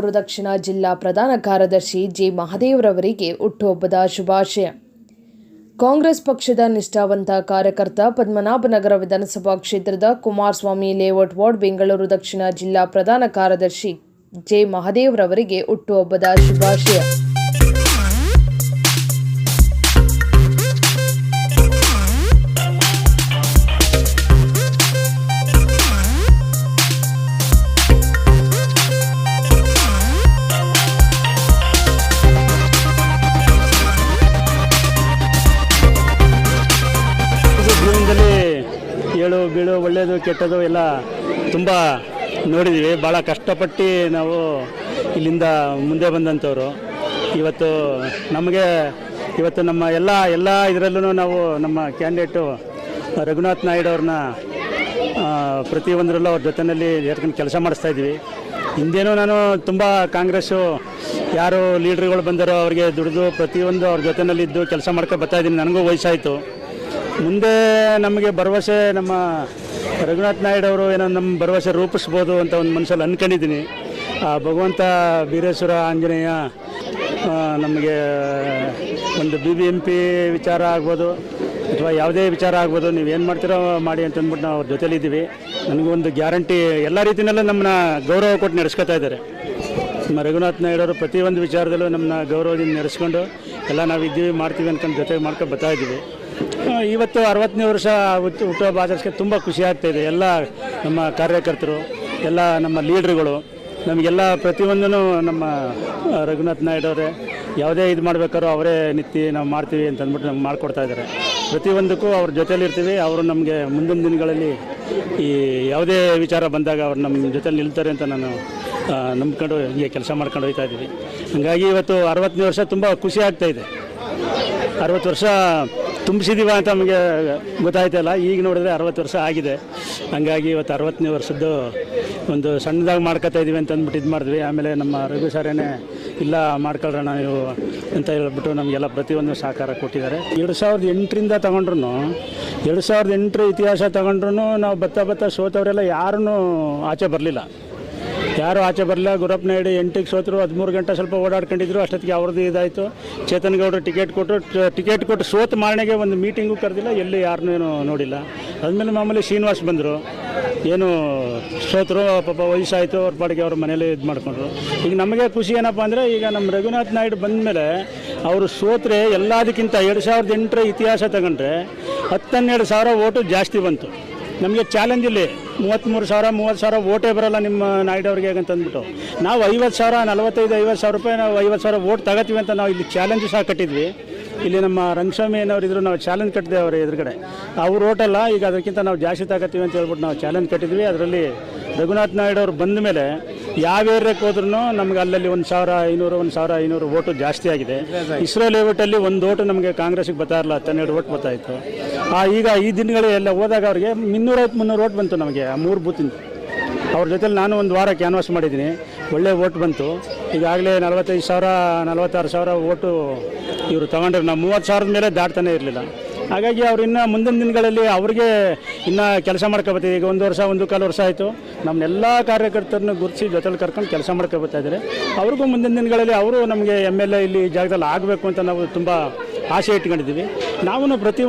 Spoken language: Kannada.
ಬೆಂಗಳೂರು ದಕ್ಷಿಣ ಜಿಲ್ಲಾ ಪ್ರಧಾನ ಕಾರ್ಯದರ್ಶಿ ಜಿ ಮಹದೇವ್ರವರಿಗೆ ಹುಟ್ಟುಹಬ್ಬದ ಶುಭಾಶಯ. ಕಾಂಗ್ರೆಸ್ ಪಕ್ಷದ ನಿಷ್ಠಾವಂತ ಕಾರ್ಯಕರ್ತ ಪದ್ಮನಾಭನಗರ ವಿಧಾನಸಭಾ ಕ್ಷೇತ್ರದ ಕುಮಾರಸ್ವಾಮಿ ಲೇಔಟ್ ವಾರ್ಡ್, ಬೆಂಗಳೂರು ದಕ್ಷಿಣ ಜಿಲ್ಲಾ ಪ್ರಧಾನ ಕಾರ್ಯದರ್ಶಿ ಜೆ ಮಹದೇವ್ರವರಿಗೆ ಹುಟ್ಟುಹಬ್ಬದ ಶುಭಾಶಯ. ಏಳು ಬೀಳು, ಒಳ್ಳೆಯದು, ಕೆಟ್ಟದು ಎಲ್ಲ ತುಂಬ ನೋಡಿದ್ದೀವಿ ಭಾಳ ಕಷ್ಟಪಟ್ಟು ನಾವು ಇಲ್ಲಿಂದ ಮುಂದೆ ಬಂದಂಥವ್ರು. ಇವತ್ತು ನಮಗೆ, ಇವತ್ತು ನಮ್ಮ ಎಲ್ಲ ಎಲ್ಲ ಇದರಲ್ಲೂ ನಾವು ನಮ್ಮ ಕ್ಯಾಂಡಿಡೇಟು ರಘುನಾಥ್ ನಾಯ್ಡು ಅವ್ರನ್ನ ಪ್ರತಿಯೊಂದರಲ್ಲೂ ಅವ್ರ ಜೊತೆಯಲ್ಲಿ ಹೇಳ್ಕೊಂಡು ಕೆಲಸ ಮಾಡಿಸ್ತಾ ಇದ್ವಿ ಹಿಂದೇನೂ ನಾನು ತುಂಬ ಕಾಂಗ್ರೆಸ್ಸು ಯಾರು ಲೀಡ್ರ್ಗಳು ಬಂದರೋ ಅವ್ರಿಗೆ ದುಡಿದು ಪ್ರತಿಯೊಂದು ಅವ್ರ ಜೊತೆಯಲ್ಲಿದ್ದು ಕೆಲಸ ಮಾಡ್ಕೊಂಡು ಬರ್ತಾಯಿದ್ದೀನಿ ನನಗೂ ವಯಸ್ಸಾಯಿತು. ಮುಂದೆ ನಮಗೆ ಭರವಸೆ ನಮ್ಮ ರಘುನಾಥ್ ನಾಯ್ಡು ಅವರು ಏನೋ ನಮ್ಮ ಭರವಸೆ ರೂಪಿಸ್ಬೋದು ಅಂತ ಒಂದು ಮನಸ್ಸಲ್ಲಿ ಅಂದ್ಕೊಂಡಿದ್ದೀನಿ ಆ ಭಗವಂತ ಬೀರೇಶ್ವರ ಆಂಜನೇಯ ನಮಗೆ ಒಂದು ಬಿ ಬಿ ಎಂ ಪಿ ವಿಚಾರ ಆಗ್ಬೋದು, ಅಥವಾ ಯಾವುದೇ ವಿಚಾರ ಆಗ್ಬೋದು, ನೀವು ಏನು ಮಾಡ್ತೀರೋ ಮಾಡಿ ಅಂತಂದ್ಬಿಟ್ಟು ನಾವು ಅವ್ರ ಜೊತೆಲಿದ್ದೀವಿ ನನಗೊಂದು ಗ್ಯಾರಂಟಿ, ಎಲ್ಲ ರೀತಿಯಲ್ಲೂ ನಮ್ಮನ್ನ ಗೌರವ ಕೊಟ್ಟು ನಡೆಸ್ಕೊತಾ ಇದ್ದಾರೆ. ನಮ್ಮ ರಘುನಾಥ್ ನಾಯ್ಡು ಅವರು ಪ್ರತಿಯೊಂದು ವಿಚಾರದಲ್ಲೂ ನಮ್ಮನ್ನ ಗೌರವದಿಂದ ನಡೆಸ್ಕೊಂಡು, ಎಲ್ಲ ನಾವು ಇದ್ದೀವಿ, ಮಾಡ್ತೀವಿ ಅನ್ಕೊಂಡು ಜೊತೆಗೆ ಮಾಡ್ಕೊಂಡು ಬರ್ತಾ ಇದ್ದೀವಿ. ಇವತ್ತು ಅರವತ್ತನೇ ವರ್ಷ ಹುಟ್ಟು ಹುಟ್ಟುಹಬ್ಬ ಆಚರಿಸೋಕ್ಕೆ ತುಂಬ ಖುಷಿ ಆಗ್ತಾ ಇದೆ. ಎಲ್ಲ ನಮ್ಮ ಕಾರ್ಯಕರ್ತರು, ಎಲ್ಲ ನಮ್ಮ ಲೀಡ್ರುಗಳು, ನಮಗೆಲ್ಲ ಪ್ರತಿಯೊಂದೂ ನಮ್ಮ ರಘುನಾಥ್ ನಾಯ್ಡು ಅವರೇ ಯಾವುದೇ ಇದು ಮಾಡಬೇಕಾದ್ರೂ ಅವರೇ ನಿತ್ಯ ನಾವು ಮಾಡ್ತೀವಿ ಅಂತ ಅಂದ್ಬಿಟ್ಟು ನಮ್ಗೆ ಮಾಡಿಕೊಡ್ತಾ ಇದ್ದಾರೆ. ಪ್ರತಿಯೊಂದಕ್ಕೂ ಅವ್ರ ಜೊತೆಲಿರ್ತೀವಿ ಅವರು ನಮಗೆ ಮುಂದಿನ ದಿನಗಳಲ್ಲಿ ಈ ಯಾವುದೇ ವಿಚಾರ ಬಂದಾಗ ಅವ್ರು ನಮ್ಮ ಜೊತೆಲಿ ನಿಲ್ತಾರೆ ಅಂತ ನಾನು ನಂಬ್ಕೊಂಡು ಹೀಗೆ ಕೆಲಸ ಮಾಡ್ಕೊಂಡು ಹೋಗ್ತಾ ಇದ್ದೀವಿ. ಹಾಗಾಗಿ ಇವತ್ತು ಅರವತ್ತನೇ ವರ್ಷ ತುಂಬ ಖುಷಿ ಆಗ್ತಾಯಿದೆ ಅರವತ್ತು ವರ್ಷ ತುಂಬಿಸಿದೀವ ಅಂತ ನಮಗೆ ಗೊತ್ತಾಯ್ತಲ್ಲ. ಈಗ ನೋಡಿದ್ರೆ ಅರವತ್ತು ವರ್ಷ ಆಗಿದೆ. ಹಂಗಾಗಿ ಇವತ್ತು ಅರವತ್ತನೇ ವರ್ಷದ್ದು ಒಂದು ಸಣ್ಣದಾಗಿ ಮಾಡ್ಕೊತಾ ಇದೀವಿ ಅಂತ ಅಂದ್ಬಿಟ್ಟು ಇದು ಮಾಡಿದ್ವಿ. ಆಮೇಲೆ ನಮ್ಮ ರಘು ಸಾರೇನೆ, ಇಲ್ಲ ಮಾಡ್ಕೊಳ್ಳೋಣ ನೀವು ಅಂತ ಹೇಳ್ಬಿಟ್ಟು ನಮಗೆಲ್ಲ ಪ್ರತಿಯೊಂದು ಸಹಕಾರ ಕೊಟ್ಟಿದ್ದಾರೆ. ಎರಡು ಸಾವಿರದ ಎಂಟರಿಂದ ತಗೊಂಡ್ರು ಎರಡು ಸಾವಿರದ ಎಂಟರ ಇತಿಹಾಸ ತಗೊಂಡ್ರು ನಾವು ಬತ್ತ ಬತ್ತ ಸೋತವರೆಲ್ಲ ಯಾರನ್ನೂ ಆಚೆ ಬರಲಿಲ್ಲ. ಯಾರು ಆಚೆ ಬರಲಿಲ್ಲ, ಗುರಪ್ಪ ನಾಯ್ಡು ಎಂಟಿಗೆ ಸೋತರು, ಹದಿಮೂರು ಗಂಟೆ ಸ್ವಲ್ಪ ಓಡಾಡ್ಕೊಂಡಿದ್ರು, ಅಷ್ಟೊತ್ತಿಗೆ ಅವ್ರದ್ದು ಇದಾಯಿತು. ಚೇತನ್ ಗೌಡರು ಟಿಕೆಟ್ ಕೊಟ್ಟು ಟಿಕೆಟ್ ಕೊಟ್ಟು ಸೋತ ಮಾರನೆಗೆ ಒಂದು ಮೀಟಿಂಗು ಕರೆದಿಲ್ಲ, ಎಲ್ಲಿ ಯಾರನ್ನೂ ನೋಡಿಲ್ಲ. ಅದ್ಮೇಲೆ ಮಾಮೂಲಿ ಶ್ರೀನಿವಾಸ್ ಬಂದರು. ಏನು ಸೋತರು, ಪಾಪ ವಯಸ್ಸಾಯಿತು, ಅವ್ರ ಪಾಡಿಗೆ ಅವ್ರ ಮನೇಲಿ ಇದು ಮಾಡಿಕೊಂಡ್ರು. ಈಗ ನಮಗೆ ಖುಷಿ ಏನಪ್ಪ ಅಂದರೆ, ಈಗ ನಮ್ಮ ರಘುನಾಥ್ ನಾಯ್ಡು ಬಂದಮೇಲೆ ಅವರು ಸೋತ್ರೆ ಎಲ್ಲದಕ್ಕಿಂತ ಎರಡು ಸಾವಿರದ ಎಂಟರ ಇತಿಹಾಸ ತಗೊಂಡ್ರೆ, ಹತ್ತನ್ನೆರಡು ಸಾವಿರ ಓಟು ಜಾಸ್ತಿ ಬಂತು. ನಮಗೆ ಚಾಲೆಂಜ್ ಇಲ್ಲಿ. ಮೂವತ್ತ್ಮೂರು ಸಾವಿರ, ಮೂವತ್ತು ಸಾವಿರ ಓಟೇ ಬರಲ್ಲ ನಿಮ್ಮ ನಾಯ್ಡು ಅವ್ರಿಗೆ ಅಂತ ಅಂದ್ಬಿಟ್ಟು. ನಾವು ಐವತ್ತು ಸಾವಿರ, ನಲವತ್ತೈದು, ಐವತ್ತು ಸಾವಿರ ರೂಪಾಯಿ ನಾವು ಐವತ್ತು ಸಾವಿರ ಓಟ್ ತಗೋತೀವಿ ಅಂತ ನಾವು ಇಲ್ಲಿ ಚಾಲೆಂಜ್ ಸಹ ಕಟ್ಟಿದ್ವಿ. ಇಲ್ಲಿ ನಮ್ಮ ರಂಗಸ್ವಾಮಿ ಏನವ್ರು ಇದ್ರು ನಾವು ಚಾಲೆಂಜ್ ಕಟ್ಟಿದೆ ಅವ್ರ ಎದುರುಗಡೆ. ಅವ್ರು ಓಟಲ್ಲ ಈಗ ಅದಕ್ಕಿಂತ ನಾವು ಜಾಸ್ತಿ ತಗೋತೀವಿ ಅಂತ ಹೇಳ್ಬಿಟ್ಟು ನಾವು ಚಾಲೆಂಜ್ ಕಟ್ಟಿದ್ವಿ. ಅದರಲ್ಲಿ ರಘುನಾಥ್ ನಾಯ್ಡು ಅವರು ಬಂದ ಮೇಲೆ ಯಾವ ಏರಿಯಾಕ್ಕೆ ಹೋದ್ರೂ ನಮ್ಗೆ ಅಲ್ಲಲ್ಲಿ ಒಂದು ಸಾವಿರ ಐನೂರು, ಒಂದು ಸಾವಿರ ಐನೂರು ಓಟು ಜಾಸ್ತಿ ಆಗಿದೆ. ಇಸ್ರೋ ಲೇಔಟಲ್ಲಿ ಒಂದು ಓಟು ನಮಗೆ ಕಾಂಗ್ರೆಸ್ಗೆ ಬರ್ತಾ ಇರಲ್ಲ ಹನ್ನೆರಡು ಓಟ್ ಬರ್ತಾ ಇತ್ತು. ಈಗ ಈ ದಿನಗಳೆಲ್ಲ ಹೋದಾಗ ಅವ್ರಿಗೆ ಮುನ್ನೂರೈವತ್ತು ಮುನ್ನೂರು ಓಟ್ ಬಂತು ನಮಗೆ, ಆ ಮೂರು ಬೂತಿಂದ. ಅವ್ರ ಜೊತೆಲಿ ನಾನು ಒಂದು ವಾರ ಕ್ಯಾನ್ವಾಸ್ ಮಾಡಿದ್ದೀನಿ, ಒಳ್ಳೆ ಓಟ್ ಬಂತು. ಈಗಾಗಲೇ ನಲವತ್ತೈದು ಸಾವಿರ, ನಲವತ್ತಾರು ಸಾವಿರ ಓಟು ಇವರು ತಗೊಂಡ್ರೆ ನಾವು ಮೂವತ್ತು ಸಾವಿರದ ಮೇಲೆ ದಾಟ್ತಾನೆ ಇರಲಿಲ್ಲ. ಹಾಗಾಗಿ ಅವ್ರು ಇನ್ನು ಮುಂದಿನ ದಿನಗಳಲ್ಲಿ ಅವ್ರಿಗೆ ಇನ್ನು ಕೆಲಸ ಮಾಡ್ಕೊಬತ್ತೀವಿ ಈಗ ಒಂದು ವರ್ಷ, ಒಂದು ಕಾಲು ವರ್ಷ ಆಯಿತು. ನಮ್ಮನ್ನೆಲ್ಲ ಕಾರ್ಯಕರ್ತರನ್ನು ಗುರುತಿಸಿ ಜೊತೆಲಿ ಕರ್ಕೊಂಡು ಕೆಲಸ ಮಾಡ್ಕೊಬತ್ತಾ ಇದ್ದಾರೆ. ಅವ್ರಿಗೂ ಮುಂದಿನ ದಿನಗಳಲ್ಲಿ ಅವರು ನಮಗೆ ಎಂ ಎಲ್ ಎ ಇಲ್ಲಿ ಜಾಗದಲ್ಲಿ ಆಗಬೇಕು ಅಂತ ನಾವು ತುಂಬ ಆಸೆ ಇಟ್ಕೊಂಡಿದ್ದೀವಿ. ನಾವು ಪ್ರತಿ